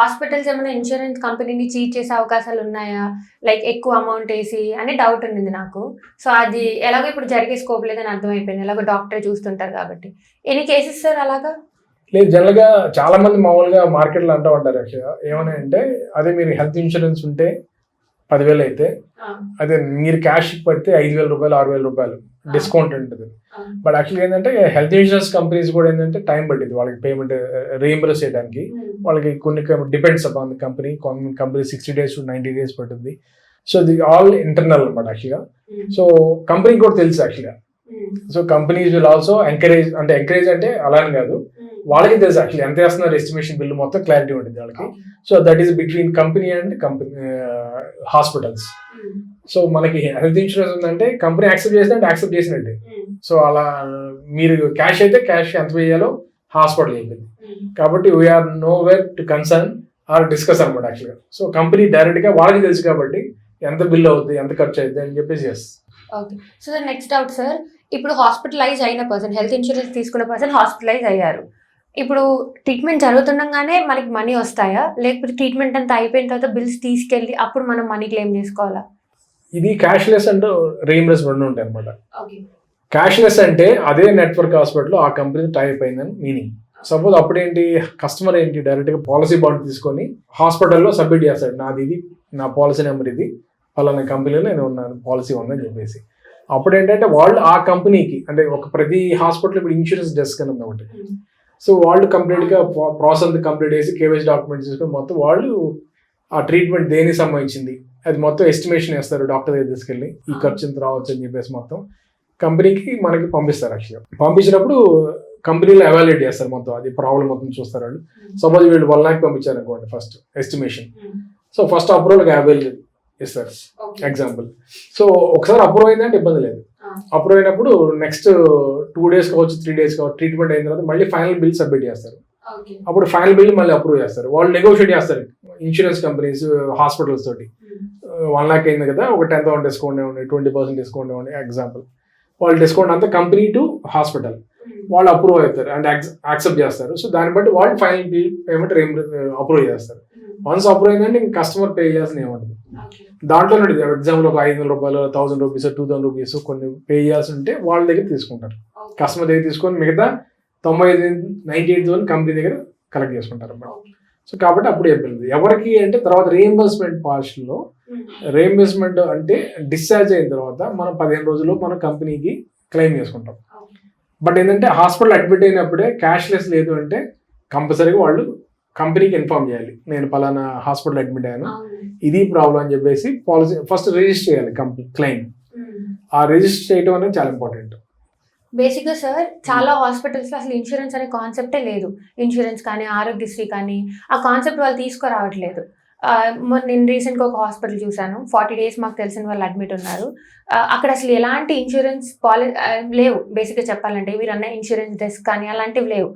Hospitals ఏమైనా insurance కంపెనీని cheat చేసే అవకాశాలు ఉన్నాయా? లైక్ ఎక్కువ అమౌంట్ వేసి అని డౌట్ ఉండింది నాకు. సో అది ఎలాగో ఇప్పుడు జరిగే స్కోప్ లేదని అర్థమైపోయింది. ఎలాగో డాక్టర్ చూస్తుంటారు కాబట్టి. ఎన్ని కేసెస్ సార్ అలాగా? లేదు జనరల్గా చాలా మంది మామూలుగా మార్కెట్లో అంటూ ఉంటారు యాక్చువల్గా ఏమని అంటే అదే మీరు హెల్త్ ఇన్సూరెన్స్ ఉంటే పదివేలు అయితే అదే మీరు క్యాష్ పడితే ఐదు వేల రూపాయలు ఆరు వేల రూపాయలు డిస్కౌంట్ ఉంటుంది. బట్ యాక్చువల్గా ఏంటంటే హెల్త్ ఇన్సూరెన్స్ కంపెనీస్ కూడా ఏంటంటే టైం పట్టింది. వాళ్ళకి పేమెంట్ రీఎంబర్స్ చేయడానికి. వాళ్ళకి కొన్ని డిపెండ్స్ అపాన్ కంపెనీ కొన్ని company sixty days to ninety days పడుతుంది. సో ఇది ఆల్ ఇంటర్నల్ అనమాట యాక్చువల్గా సో కంపెనీ కూడా తెలుసు యాక్చువల్గా so companies will also encourage అంటే ఎంకరేజ్ అంటే అలా అని కాదు. వాళ్ళకి తెలుసు యాక్చువల్లీ ఎంత వేస్తున్నారు ఎస్టిమేషన్ బిల్ మొత్తం క్లారిటీ ఉంటుంది వాళ్ళకి. So that is between company and company hospitals so మనకి హెల్త్ ఇన్సూరెన్స్ ఉందంటే కంపెనీ యాక్సెప్ట్ చేస్తే అంటే యాక్సెప్ట్ చేసినట్టే. సో అలా మీరు క్యాష్ అయితే క్యాష్ ఎంత వేయాలో హాస్పిటల్ చెప్పింది కాబట్టి we are no where to concern or discuss అనమాట యాక్చువల్గా సో కంపెనీ డైరెక్ట్గా వాళ్ళకి తెలుసు కాబట్టి ఎంత బిల్ అవుతుంది ఎంత ఖర్చు అవుతుంది అని చెప్పేసి yes okay so next doubt sir ఇప్పుడు హాస్పిటలైజ్ అయిన పర్సన్ హెల్త్ ఇన్సూరెన్స్ తీసుకున్న పర్సన్ హాస్పిటలైజ్ అయ్యారు. ఇప్పుడు ట్రీట్మెంట్ జరుగుతుండగానే మనకి మనీ వస్తాయా? లేకపోతే ట్రీట్మెంట్ అంతా అయిపోయిన తర్వాత బిల్స్ తీసుకెళ్ళి అప్పుడు మనం మనీ క్లెయిమ్ చేసుకోవాలా? ఇది క్యాష్లెస్ అండ్ రీఇంబర్స్ రెండు ఉంటాయి అనమాట క్యాష్లెస్ అంటే అదే నెట్వర్క్ హాస్పిటల్ ఆ కంపెనీ టైప్ అయిందని మీనింగ్ సపోజ్ అప్పుడేంటి కస్టమర్ ఏంటి డైరెక్ట్గా పాలసీ బాండ్ తీసుకొని హాస్పిటల్లో సబ్మిట్ చేస్తాడు. నాది ఇది నా పాలసీ నెంబర్ ఇది ఫలానా కంపెనీలో నేను ఉన్నాను పాలసీ ఉందని చెప్పేసి. అప్పుడు ఏంటంటే వాళ్ళు ఆ కంపెనీకి అంటే ఒక ప్రతి హాస్పిటల్ ఇప్పుడు ఇన్సూరెన్స్ డెస్క్ అని ఉంది ఒకటి. సో వాళ్ళు కంప్లీట్గా ప్రాసెస్ కంప్లీట్ చేసి కేవైసీ డాక్యుమెంట్స్ తీసుకొని మొత్తం వాళ్ళు ఆ ట్రీట్మెంట్ దేనికి సంబంధించింది? అది మొత్తం ఎస్టిమేషన్ వేస్తారు డాక్టర్ దగ్గర తీసుకెళ్ళి. ఈ ఖర్చు ఎంత రావచ్చు అని చెప్పేసి మొత్తం కంపెనీకి మనకి పంపిస్తారు యాక్చువల్గా పంపించినప్పుడు కంపెనీలో అవాల్యుయేట్ చేస్తారు మొత్తం అది ప్రాబ్లం మొత్తం చూస్తారు వాళ్ళు. సపోజ్ వీళ్ళు వన్ ల్యాక్ పంపించారు అనుకోండి ఫస్ట్ ఎస్టిమేషన్ సో ఫస్ట్ అప్రూవల్కి యాభై ఇస్తారు ఎగ్జాంపుల్ సో ఒకసారి అప్రూవ్ అయిందంటే ఇబ్బంది లేదు. అప్రూవ్ అయినప్పుడు నెక్స్ట్ టూ డేస్ కావచ్చు త్రీ డేస్ కావచ్చు ట్రీట్మెంట్ అయిన తర్వాత మళ్ళీ ఫైనల్ బిల్ సబ్మిట్ చేస్తారు. అప్పుడు ఫైనల్ బిల్ మళ్ళీ అప్రూవ్ చేస్తారు. వాళ్ళు నెగోషియేట్ చేస్తారు ఇన్సూరెన్స్ కంపెనీస్ హాస్పిటల్స్ తోటి. వన్ లాక్ అయింది కదా ఒక టెన్ థౌసండ్ డిస్కౌంట్ ఇవ్వండి ట్వంటీ పర్సెంట్ డిస్కౌంట్ ఇవ్వండి ఎగ్జాంపుల్ వాళ్ళు డిస్కౌంట్ అంతా కంపెనీ టు హాస్పిటల్ వాళ్ళు అప్రూవ్ అవుతారు అండ్ యాక్సెప్ట్ చేస్తారు. సో దాన్ని బట్టి వాళ్ళు ఫైనల్ బిల్ పేమెంట్ అప్రూవ్ చేస్తారు. వన్స్ అప్రూవ్ అయిందంటే ఇంక కస్టమర్ పే చేయాల్సిన ఏముంటుంది దాంట్లో ఎగ్జాంపుల్ ఒక ఐదు వందల రూపాయలు thousand rupees two thousand rupees కొన్ని పే చేయాల్సి ఉంటే వాళ్ళ దగ్గర తీసుకుంటారు. కస్టమర్ దగ్గర తీసుకొని మిగతా తొంభై ఐదు నైన్టీ ఎయిట్ థౌసండ్ కంపెనీ దగ్గర కలెక్ట్ చేసుకుంటారు అన్నమాట. సో కాబట్టి అప్పుడు చెప్పింది ఎవరికి అంటే తర్వాత రీఎంబర్స్మెంట్ పార్షల్లో రీఎంబర్స్మెంట్ అంటే డిశ్చార్జ్ అయిన తర్వాత మనం పదిహేను రోజుల్లో మన కంపెనీకి క్లెయిమ్ చేసుకుంటాం. బట్ ఏంటంటే హాస్పిటల్ అడ్మిట్ అయినప్పుడే క్యాష్లెస్ లేదు అంటే కంపల్సరీగా వాళ్ళు కంపెనీకి ఇన్ఫార్మ్ చేయాలి. నేను పలానా హాస్పిటల్ అడ్మిట్ అయ్యాను. ఇది ప్రాబ్లం అని చెప్పేసి పాలసీ ఫస్ట్ రిజిస్టర్ చేయాలి కంపెనీ క్లెయిమ్. ఆ రిజిస్టర్ చేయడం అనేది చాలా ఇంపార్టెంట్. బేసిక్గా సార్ చాలా హాస్పిటల్స్లో అసలు ఇన్సూరెన్స్ అనే కాన్సెప్టే లేదు. ఇన్సూరెన్స్ కానీ ఆరోగ్యశ్రీ కానీ ఆ కాన్సెప్ట్ వాళ్ళు తీసుకురావట్లేదు. నేను రీసెంట్గా ఒక హాస్పిటల్ చూశాను. ఫార్టీ డేస్ మాకు తెలిసిన వాళ్ళు అడ్మిట్ ఉన్నారు. అక్కడ అసలు ఎలాంటి ఇన్సూరెన్స్ పాలి లేవు. బేసిక్గా చెప్పాలంటే మీరు అన్న ఇన్సూరెన్స్ డెస్క్ కానీ అలాంటివి లేవు.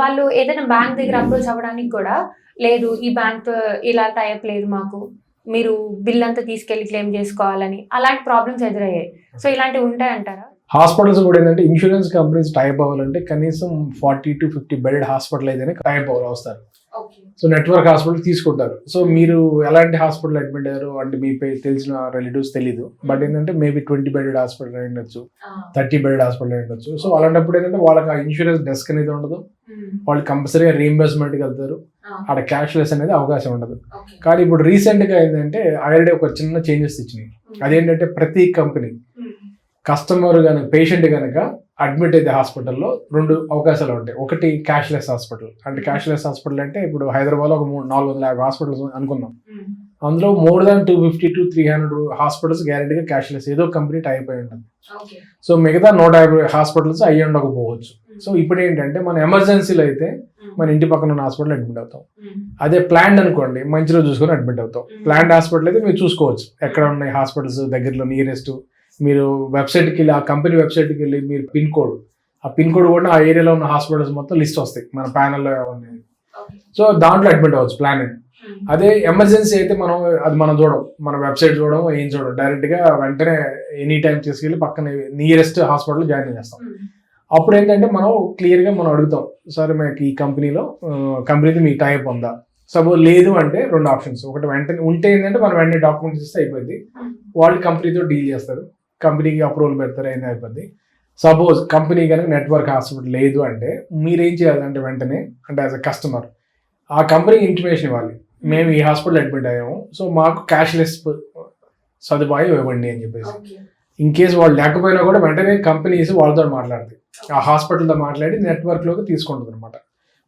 వాళ్ళు ఏదైనా బ్యాంక్ దగ్గర అప్రోచ్ అవ్వడానికి కూడా లేదు ఈ బ్యాంక్ ఇలా టైప్ లేదు మాకు మీరు బిల్ అంతా తీసుకెళ్ళి క్లెయిమ్ చేసుకోవాలని అలాంటి ప్రాబ్లమ్స్ ఎదురయ్యాయి. సో ఇలాంటివి ఉంటాయంటారా? హాస్పిటల్స్ కూడా ఏంటంటే ఇన్సూరెన్స్ కంపెనీస్ టైప్ అవ్వాలంటే కనీసం forty to fifty bed hospital అయితేనే టైప్ అవ్వాలి వస్తారు సో నెట్వర్క్ హాస్పిటల్ తీసుకుంటారు. సో మీరు ఎలాంటి హాస్పిటల్ అడ్మిట్ అయ్యారు? అంటే మీ పే- తెలిసిన రిలేటివ్స్ తెలీదు. బట్ ఏంటంటే మేబీ ట్వంటీ బెడెడ్ హాస్పిటల్ అయి ఉండొచ్చు. థర్టీ బెడెడ్ హాస్పిటల్ అయి ఉండొచ్చు. సో అలాంటప్పుడు ఏంటంటే వాళ్ళకి ఆ ఇన్సూరెన్స్ డెస్క్ అనేది ఉండదు. వాళ్ళు కంపల్సరీగా రీఎంబర్స్మెంట్కి వెళ్తారు. అక్కడ క్యాష్లెస్ అనేది అవకాశం ఉండదు. కానీ ఇప్పుడు రీసెంట్గా ఏంటంటే ఆల్రెడీ ఒక చిన్న చేంజెస్ ఇచ్చినాయి. అదేంటంటే ప్రతి కంపెనీ కస్టమర్ కనుక పేషెంట్ కనుక అడ్మిట్ అయితే హాస్పిటల్లో రెండు అవకాశాలు ఉంటాయి. ఒకటి క్యాష్లెస్ హాస్పిటల్ అంటే క్యాష్లెస్ హాస్పిటల్ అంటే ఇప్పుడు హైదరాబాద్లో ఒక మూడు నాలుగు వందల యాభై హాస్పిటల్స్ అనుకుందాం. అందులో more than two fifty to three hundred hospitals గ్యారెంటీగా క్యాష్లెస్ ఏదో కంపెనీ టైప్ అయి ఉంటుంది. సో మిగతా నూట యాభై హాస్పిటల్స్ అయ్యి ఉండకపోవచ్చు. సో ఇప్పుడు ఏంటంటే మన ఎమర్జెన్సీలో అయితే మన ఇంటి పక్కన ఉన్న హాస్పిటల్ అడ్మిట్ అవుతాం. అదే ప్లాండ్ అనుకోండి మంచిలో చూసుకొని అడ్మిట్ అవుతాం. ప్లాండ్ హాస్పిటల్ అయితే మీరు చూసుకోవచ్చు. ఎక్కడ ఉన్నాయి హాస్పిటల్స్ దగ్గరలో నియరెస్ట్ మీరు వెబ్సైట్కి వెళ్ళి ఆ కంపెనీ వెబ్సైట్కి వెళ్ళి మీరు పిన్ కోడ్ ఆ పిన్ కోడ్ కూడా ఆ ఏరియాలో ఉన్న హాస్పిటల్స్ మొత్తం లిస్ట్ వస్తాయి. మన ప్యానల్లో ఉన్నాయి సో దాంట్లో అడ్మిట్ అవ్వచ్చు ప్లాన్ అదే ఎమర్జెన్సీ అయితే మనం అది మనం చూడం. మన వెబ్సైట్ చూడడం ఏం చూడం. డైరెక్ట్గా వెంటనే ఎనీ టైం తీసుకెళ్ళి పక్కన నియరెస్ట్ హాస్పిటల్ జాయిన్ చేస్తాం. అప్పుడు ఏంటంటే మనం క్లియర్గా మనం అడుగుతాం. సరే మనకి ఈ కంపెనీలో కంపెనీకి మీ టైప్ ఉందా? సపోజ్ లేదు అంటే రెండు ఆప్షన్స్ ఒకటి వెంటనే ఉంటే ఏంటంటే మనం వెంటనే డాక్యుమెంట్స్ ఇస్తే అయిపోద్ది. వాళ్ళు కంపెనీతో డీల్ చేస్తారు. కంపెనీకి అప్రూవల్ పెడతారు అయినా అయిపోద్ది? సపోజ్ కంపెనీ కనుక నెట్వర్క్ హాస్పిటల్ లేదు అంటే మీరేం చేయాలంటే వెంటనే అంటే యాజ్ అ కస్టమర్ ఆ కంపెనీకి ఇంటిమేషన్ ఇవ్వాలి. మేము ఈ హాస్పిటల్ అడ్మిట్ అయ్యాము సో మాకు క్యాష్లెస్ సదుపాయం ఇవ్వండి అని చెప్పేసి. ఇన్ కేసు వాళ్ళు లేకపోయినా కూడా వెంటనే కంపెనీస్ వాళ్ళతో మాట్లాడతాయి ఆ హాస్పిటల్తో మాట్లాడి నెట్వర్క్లోకి తీసుకుంటుంది అనమాట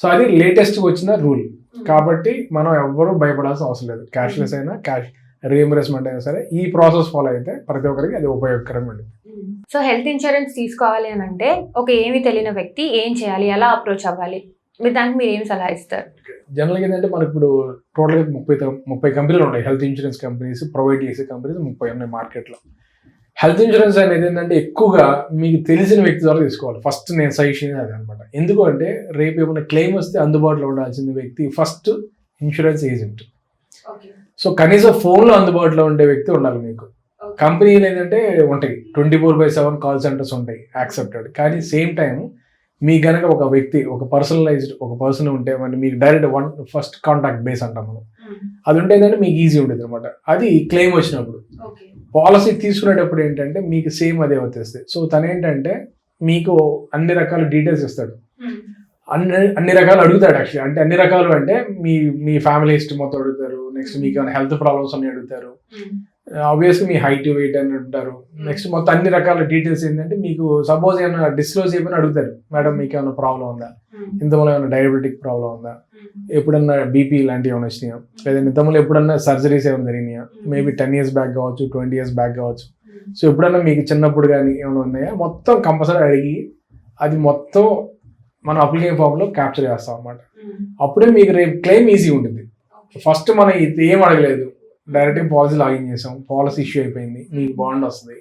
సో అది లేటెస్ట్ వచ్చిన రూల్ కాబట్టి మనం ఎవ్వరూ భయపడాల్సిన అవసరం లేదు. క్యాష్లెస్ అయినా క్యాష్ రీఎంబర్స్మెంట్ అయినా సరే ఈ ప్రాసెస్ ఫాలో అయితే ప్రతి ఒక్కరికి అది ఉపయోగకరంగా ఉంటుంది. సో హెల్త్ ఇన్సూరెన్స్ తీసుకోవాలి అని అంటే ఒక ఏమి తెలియని వ్యక్తి ఏం చేయాలి ఎలా అప్రోచ్ అవ్వాలి? మీరు దానికి మీరు ఏం సలహా ఇస్తారు? జనరల్గా ఏంటంటే మనకి ఇప్పుడు టోటల్గా ముప్పై ముప్పై కంపెనీలు ఉన్నాయి. హెల్త్ ఇన్సూరెన్స్ కంపెనీస్ ప్రొవైడ్ చేసే కంపెనీస్ ముప్పై ఉన్నాయి మార్కెట్లో హెల్త్ ఇన్సూరెన్స్ అనేది ఏంటంటే ఎక్కువగా మీకు తెలిసిన వ్యక్తి ద్వారా తీసుకోవాలి. ఫస్ట్ నేను సజెషన్ అది అనమాట ఎందుకు అంటే రేపు ఏమైనా క్లెయిమ్ వస్తే అందుబాటులో ఉండాల్సిన వ్యక్తి ఫస్ట్ ఇన్సూరెన్స్ ఏజెంట్ సో కనీసం ఫోన్లో అందుబాటులో ఉండే వ్యక్తి ఉండాలి మీకు. కంపెనీలు ఏంటంటే ఉంటాయి. Twenty four by seven call centres ఉంటాయి యాక్సెప్టెడ్ కానీ సేమ్ టైం మీ గనక ఒక వ్యక్తి ఒక పర్సనలైజ్డ్ ఒక పర్సన్ ఉంటే మరి మీకు direct one first contact base అంటాం మనం. అది ఉంటే ఏంటంటే మీకు ఈజీ ఉంటుంది అనమాట అది క్లెయిమ్ వచ్చినప్పుడు. పాలసీ తీసుకునేటప్పుడు ఏంటంటే మీకు సేమ్ అదే వచ్చేస్తుంది సో తను ఏంటంటే మీకు అన్ని రకాల డీటెయిల్స్ ఇస్తాడు. అన్ని అన్ని రకాలు అడుగుతాడు యాక్చువల్లీ అంటే అన్ని రకాలు అంటే మీ మీ ఫ్యామిలీ హిస్టరీ మొత్తం అడుగుతారు. నెక్స్ట్ మీకు ఏమైనా హెల్త్ ప్రాబ్లమ్స్ అని అడుగుతారు. ఆబ్వియస్గా మీ హైట్ వెయిట్ అని అంటారు. నెక్స్ట్ మొత్తం అన్ని రకాల డీటెయిల్స్ ఏంటంటే మీకు సపోజ్ ఏమైనా డిస్క్లోజ్ చేయమని అడుగుతారు. మేడం మీకు ఏమైనా ప్రాబ్లం ఉందా? ఇంతలో ఏమైనా డయాబెటిక్ ప్రాబ్లం ఉందా? ఎప్పుడన్నా బీపీ ఇలాంటివి ఏమైనా వచ్చినాయా? లేదంటే ఇంతలో ఎప్పుడన్నా సర్జరీస్ ఏమైనా జరిగినాయా? మేబీ టెన్ ఇయర్స్ బ్యాక్ కావచ్చు ట్వంటీ ఇయర్స్ బ్యాక్ కావచ్చు. సో ఎప్పుడన్నా మీకు చిన్నప్పుడు కానీ ఏమైనా ఉన్నాయా? మొత్తం కంపల్సరీ అడిగి అది మొత్తం మన అప్లికేషన్ ఫామ్లో క్యాప్చర్ చేస్తాం అన్నమాట. అప్పుడే మీకు రేపు క్లెయిమ్ ఈజీ ఉంటుంది ఫస్ట్ మనం ఇది ఏం అడగలేదు. డైరెక్ట్గా పాలసీ లాగిన్ చేసాం. పాలసీ ఇష్యూ అయిపోయింది. మీకు బాండ్ వస్తుంది.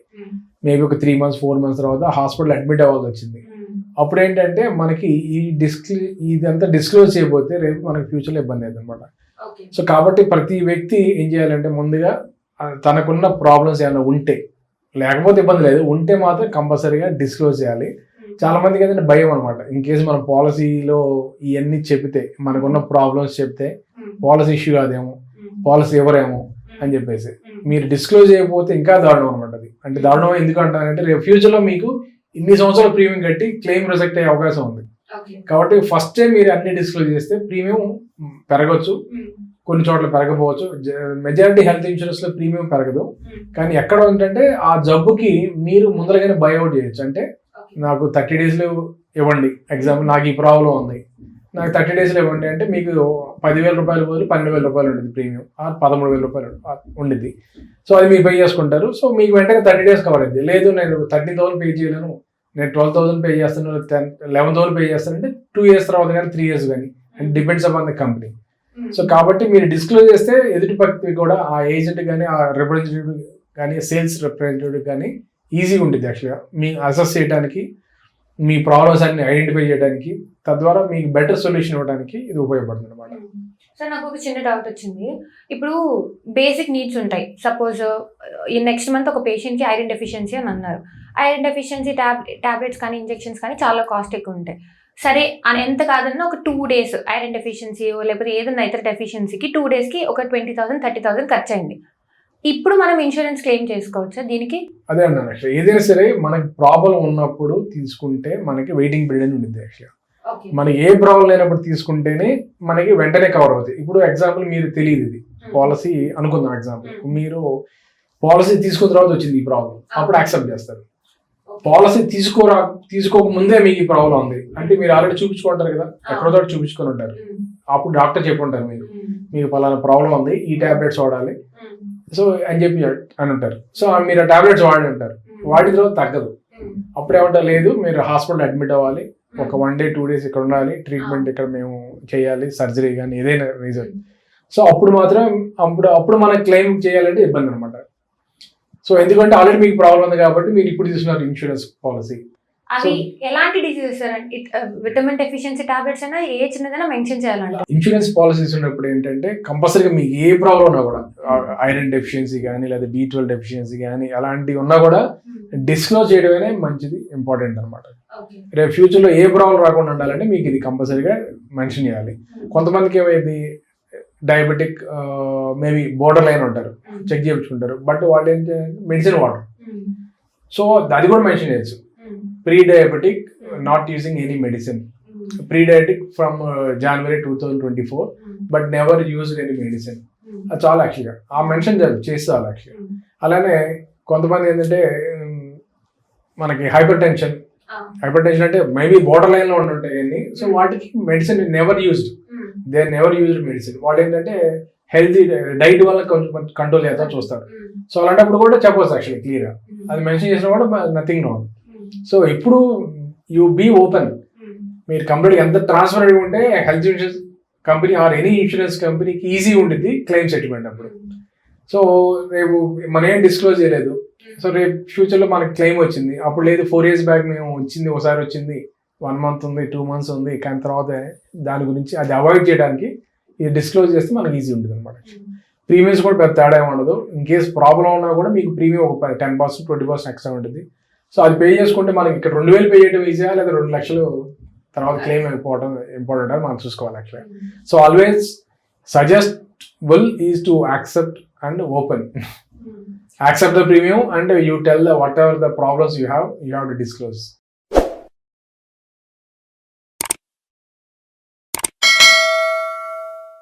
మేబీ ఒక త్రీ మంత్స్ ఫోర్ మంత్స్ తర్వాత హాస్పిటల్ అడ్మిట్ అవ్వాల్సి వచ్చింది. అప్పుడు ఏంటంటే మనకి ఈ డిస్క్లి ఇదంతా డిస్క్లోజ్ చేయకపోతే రేపు మనకి ఫ్యూచర్లో ఇబ్బంది అవుతుంది అనమాట సో కాబట్టి ప్రతి వ్యక్తి ఏం చేయాలంటే ముందుగా తనకున్న ప్రాబ్లమ్స్ ఏమైనా ఉంటే లేకపోతే ఇబ్బంది లేదు ఉంటే మాత్రం కంపల్సరీగా డిస్క్లోజ్ చేయాలి. చాలా మందికి ఏంటంటే భయం అనమాట ఇన్ కేసు మన పాలసీలో ఇవన్నీ చెప్తే మనకున్న ప్రాబ్లమ్స్ చెప్తే పాలసీ ఇష్యూ కాదేమో పాలసీ ఎవరేమో అని చెప్పేసి. మీరు డిస్క్లోజ్ చేయకపోతే ఇంకా దారుణం అనమాట అది. అంటే దారుణం ఎందుకు అంటారంటే రేపు ఫ్యూచర్లో మీకు ఇన్ని సంవత్సరాల ప్రీమియం కట్టి క్లెయిమ్ రిజెక్ట్ అయ్యే అవకాశం ఉంది. కాబట్టి ఫస్ట్ టైం మీరు అన్ని డిస్క్లోజ్ చేస్తే ప్రీమియం పెరగచ్చు. కొన్ని చోట్ల పెరగకపోవచ్చు. మెజారిటీ హెల్త్ ఇన్సూరెన్స్లో ప్రీమియం పెరగదు. కానీ ఎక్కడ ఏంటంటే ఆ జబ్బుకి మీరు ముందరగానే బైఅవుట్ చేయొచ్చు. అంటే నాకు థర్టీ డేస్లో ఇవ్వండి. ఎగ్జాంపుల్ నాకు ఈ ప్రాబ్లం ఉంది. నాకు థర్టీ డేస్లో ఇవ్వండి అంటే మీకు పదివేల రూపాయలు బదులు పన్నెండు వేల రూపాయలు ఉంటుంది ప్రీమియం ఆ పదమూడు వేల రూపాయలు ఉండిద్ది. సో అది మీరు పే చేసుకుంటారు. సో మీకు వెంటనే థర్టీ డేస్ కవర్ అయింది లేదు నేను థర్టీ థౌసండ్ పే చేయలేను. నేను ట్వెల్వ్ థౌసండ్ పే చేస్తాను. టెన్ లెవెన్ థౌసండ్ పే చేస్తానంటే టూ ఇయర్స్ తర్వాత కానీ త్రీ ఇయర్స్ కానీ. And depends upon the company so కాబట్టి మీరు డిస్క్లోజ్ చేస్తే ఎదుటి వ్యక్తి కూడా ఆ ఏజెంట్ కానీ ఆ రిప్రజెంటేటివ్ కానీ సేల్స్ రిప్రజెంటేటివ్ కానీ ఈజీగా ఉంటుంది యాక్చువల్గా మీ అసెస్ చేయడానికి మీ ప్రాబ్లమ్స్ అన్ని ఐడెంటిఫై చేయడానికి తద్వారా మీకు బెటర్ సొల్యూషన్ ఇవ్వడానికి ఇది ఉపయోగపడుతుంది అనమాట mm-hmm. సార్ నాకు ఒక చిన్న డౌట్ వచ్చింది. ఇప్పుడు బేసిక్ నీడ్స్ ఉంటాయి. సపోజ్ ఈ నెక్స్ట్ మంత్ ఒక పేషెంట్కి ఐరన్ డెఫిషియన్సీ అని అన్నారు. ఐరన్ డెఫిషియన్సీ ట్యాబ్ టాబ్లెట్స్ కానీ ఇంజెక్షన్స్ కానీ చాలా కాస్ట్ ఎక్కువ ఉంటాయి. సరే అని ఎంత కాదన్నా ఒక టూ డేస్ ఐరన్ డెఫిషియన్సీ లేకపోతే ఏదైనా ఇతర డెఫిషియన్సీకి టూ డేస్కి ఒక ట్వంటీ థౌసండ్ థర్టీ థౌసండ్ ఖర్చు అయింది ఇప్పుడు మనం ఇన్సూరెన్స్ క్లెయిమ్ చేసుకోవచ్చా? దీనికి? అదే అన్నాను యాక్చువల్ ఏదైనా సరే మనకి ప్రాబ్లం ఉన్నప్పుడు తీసుకుంటే మనకి వెయిటింగ్ పీరియడ్ అని ఉంటుంది యాక్చువల్గా మనకి ఏ ప్రాబ్లం లేనప్పుడు తీసుకుంటేనే మనకి వెంటనే కవర్ అవుతాయి. ఇప్పుడు ఎగ్జాంపుల్ మీరు తెలియదు ఇది. పాలసీ అనుకుందాం ఎగ్జాంపుల్ మీరు పాలసీ తీసుకున్న తర్వాత వచ్చింది ఈ ప్రాబ్లం అప్పుడు యాక్సెప్ట్ చేస్తారు. పాలసీ తీసుకోరా తీసుకోక ముందే మీకు ఈ ప్రాబ్లం ఉంది. అంటే మీరు ఆల్రెడీ చూపించుకుంటారు కదా? ఎక్కడో చోట చూపించుకొని ఉంటారు. అప్పుడు డాక్టర్ చెప్పుంటారు మీరు. మీకు పలానా ప్రాబ్లం ఉంది ఈ టాబ్లెట్స్ వాడాలి సో అని చెప్పి అని ఉంటారు. సో మీరు ఆ టాబ్లెట్స్ వాడి ఉంటారు. వాడిన తర్వాత తగ్గదు. అప్పుడు ఏమంటారు లేదు మీరు హాస్పిటల్ అడ్మిట్ అవ్వాలి. ఒక వన్ డే టూ డేస్ ఇక్కడ ఉండాలి. ట్రీట్మెంట్ ఇక్కడ మేము చేయాలి సర్జరీ కానీ ఏదైనా రీజన్ సో అప్పుడు మాత్రం అప్పుడు అప్పుడు మనం క్లెయిమ్ చేయాలంటే ఇబ్బంది అనమాట సో ఎందుకంటే ఆల్రెడీ మీకు ప్రాబ్లం ఉంది కాబట్టి మీరు ఇప్పుడు తీసుకున్నారు ఇన్సూరెన్స్ పాలసీ అవి ఎలాంటి డిసీజెస్ విటమిన్ డెఫిషియన్సీ టాబ్లెట్స్ అయినా ఏ చిన్నదైనా మెన్షన్ చేయాలంట. ఇన్సూరెన్స్ పాలసీస్ ఉన్నప్పుడు ఏంటంటే కంపల్సరీగా మీకు ఏ ప్రాబ్లం ఉన్నా కూడా ఐరన్ డెఫిషియన్సీ కానీ లేదా బీ ట్వెల్వ్ డెఫిషియన్సీ కానీ అలాంటివి ఉన్నా కూడా డిస్క్లోజ్ చేయడమే మంచిది ఇంపార్టెంట్ అనమాట రేపు ఫ్యూచర్లో ఏ ప్రాబ్లం రాకుండా ఉండాలంటే మీకు ఇది కంపల్సరీగా మెన్షన్ చేయాలి. కొంతమందికి ఏమైంది డయాబెటిక్ మేబీ బోర్డర్ లైన్ ఉంటారు చెక్ చేయించుకుంటారు బట్ వాళ్ళు ఏంటంటే మెడిసిన్ వాడరు. సో అది కూడా మెన్షన్ చేయొచ్చు. Pre diabetic not using any medicine pre diabetic from January two thousand twenty four but never used any medicine అది చాలా యాక్చువల్గా ఆ మెన్షన్ చేస్తారు యాక్చువల్గా అలానే కొంతమంది ఏంటంటే మనకి హైపర్ టెన్షన్ హైపర్ టెన్షన్ అంటే మేబీ బోర్డర్ లైన్లో ఉంటాయి అన్ని. సో వాటికి medicine never used they never used medicine వాళ్ళు ఏంటంటే హెల్తీ డైట్ వల్ల కొంచెం కంట్రోల్ చేద్దాం చూస్తారు. సో అలాంటప్పుడు కూడా చెప్పవచ్చు యాక్చువల్లీ క్లియర్ అది మెన్షన్ చేసినా కూడా నథింగ్ రాంగ్ సో ఇప్పుడు యూ బీ ఓపెన్ మీరు కంప్లీట్ ఎంత ట్రాన్స్ఫర్ అయి ఉంటే health insurance company or any insurance కంపెనీకి ఈజీ ఉంటుంది క్లెయిమ్ సెటిల్మెంట్ అప్పుడు. సో రేపు మనం ఏం డిస్క్లోజ్ చేయలేదు. సో రేపు ఫ్యూచర్లో మనకి క్లెయిమ్ వచ్చింది. అప్పుడు లేదు ఫోర్ ఇయర్స్ బ్యాక్ మేము వచ్చింది ఒకసారి వచ్చింది. వన్ మంత్ ఉంది టూ మంత్స్ ఉంది. కానీ తర్వాత దాని గురించి అది అవాయిడ్ చేయడానికి ఇది డిస్క్లోజ్ చేస్తే మనకి ఈజీ ఉంటుంది అనమాట ప్రీమియమ్స్ కూడా పెద్ద తేడా ఏమి ఉండదు. ఇన్ కేస్ ప్రాబ్లం ఉన్నా కూడా మీకు ప్రీమియం ఒక ten percent twenty percent extra ఉంటుంది సో అది పే చేసుకుంటే మనకి ఇక్కడ రెండు వేలు పే చేయడం ఈజీయా లేదా రెండు లక్షలు తర్వాత క్లెయిమ్ అయిపోవడం ఇంపార్టెంట్ అని మనం చూసుకోవాలి యాక్చువల్గా so always suggest will is to accept and open accept the premium and you tell the whatever the problems you have you have to disclose.